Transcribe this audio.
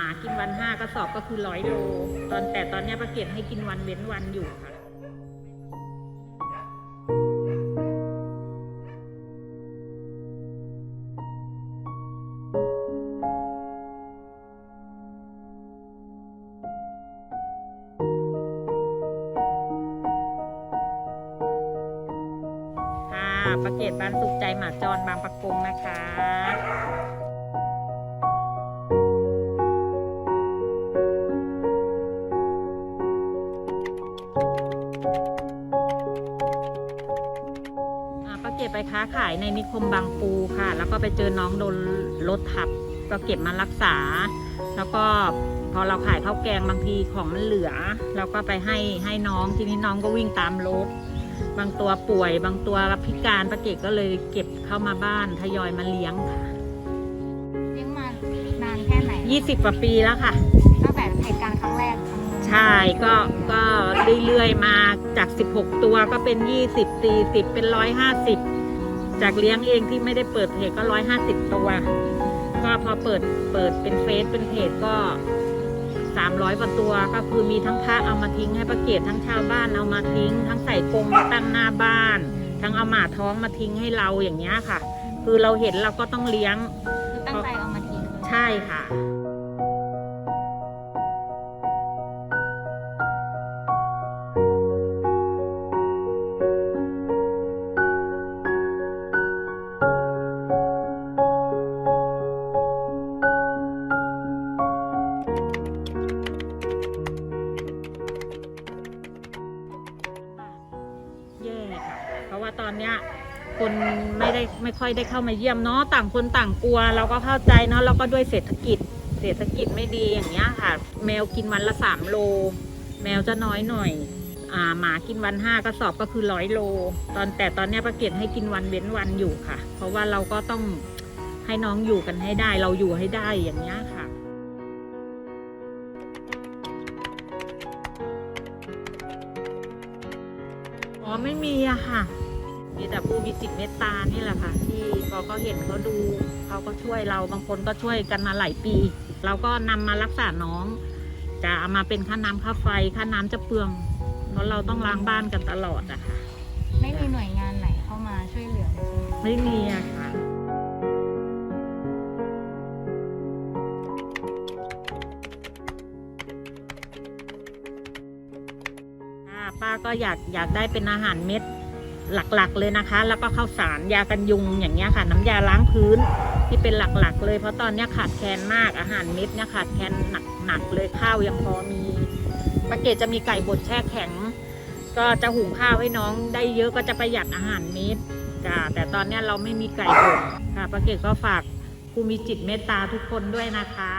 มากินวันห้ากระสอบก็คือร้อยโลตอนแต่ตอนนี้ป้าเกดให้กินวันเว้นวันอยู่ค่ะค่ะประเกตบ้านสุขใจหมาจรบางประกงนะคะ ไปค้าขายในนิคมบางปูค่ะ แล้วก็ไปเจอน้องโดนรถทับก็เก็บมารักษา แล้วก็พอเราขายข้าวแกงบางทีของมันเหลือ เราก็ไปให้ให้น้องทีนี้น้องก็วิ่งตามรถบางตัวป่วย บางตัวพิการป้าเกดก็เลยเก็บเข้ามาบ้านทยอยมาเลี้ยงค่ะเลี้ยงมานานแค่ไหน20กว่าปีแล้วค่ะตั้งแต่เหตุการณ์ครั้งแรกครั้งนู้นใช่ก็ก็เรื่อยๆมาจาก 16 ตัวก็เป็น 20 40 เป็น 150 จากเลี้ยงเองที่ไม่ได้เปิดเพจก็150ตัว ก็พอเปิดเปิดเป็นเฟซเป็นเพจก็300กว่าตัว ก็คือมีทั้งพระเอามาทิ้งให้ประเกตทั้งชาวบ้านเอามาทิ้ง ทั้งใส่กรงมาตั้งหน้าบ้าน ทั้งเอาหมาท้องมาทิ้งให้เราอย่างเงี้ยค่ะ คือเราเห็นเราก็ต้องเลี้ยงคือตั้งใจเอามาทิ้ง ใช่ค่ะ เพราะว่าตอนเนี้ยคนไม่ได้ไม่ค่อยได้เข้ามาเยี่ยมเนาะต่างคนต่างกลัว เราก็เข้าใจเนาะแล้วก็ด้วยเศรษฐกิจ เศรษฐกิจไม่ดีอย่างเงี้ยค่ะ แมวกินวันละสามโล แมวจะน้อยหน่อยอ่าหมากินวันห้ากระสอบก็คือร้อยโล ตอนแต่ตอนเนี้ยป้าเกดให้กินวันเว้นวันอยู่ค่ะ เพราะว่าเราก็ต้องให้น้องอยู่กันให้ได้ เราอยู่ให้ได้อย่างเงี้ยค่ะ อ๋อไม่มีอะค่ะ มีแต่ผู้มีจิตเมตตานี่แหละค่ะ ที่พอเขาเห็นเขาดูเขาก็ช่วยเราบางคนก็ช่วยกันมาหลายปี เราก็นำมารักษาน้อง จะเอามาเป็นค่าน้ำค่าไฟค่าน้ำจะเปลืองเพราะเราต้องล้างบ้านกันตลอดอะค่ะ ไม่มีหน่วยงานไหนเข้ามาช่วยเหลือเลยใช่ไหมไม่มีอะค่ะ ป้าก็อยากอยากได้เป็นอาหารเม็ดหลักๆ เลยนะคะ แล้วก็ข้าวสารยากันยุงอย่างเงี้ยค่ะ น้ำยาล้างพื้นที่เป็นหลักๆ เลยเพราะตอนเนี้ยขาดแคลนมากอาหารเม็ดเนี่ยขาดแคลนหนักๆเลยข้าวยังพอมีปาเกตจะมีไก่บดแช่แข็ง ก็จะหุงข้าวให้น้องได้เยอะก็จะประหยัดอาหารเม็ดจ้าแต่ตอนเนี้ยเราไม่มีไก่บดค่ะปาเกตก็ฝากผู้มีจิตเมตตาทุกคนด้วยนะคะ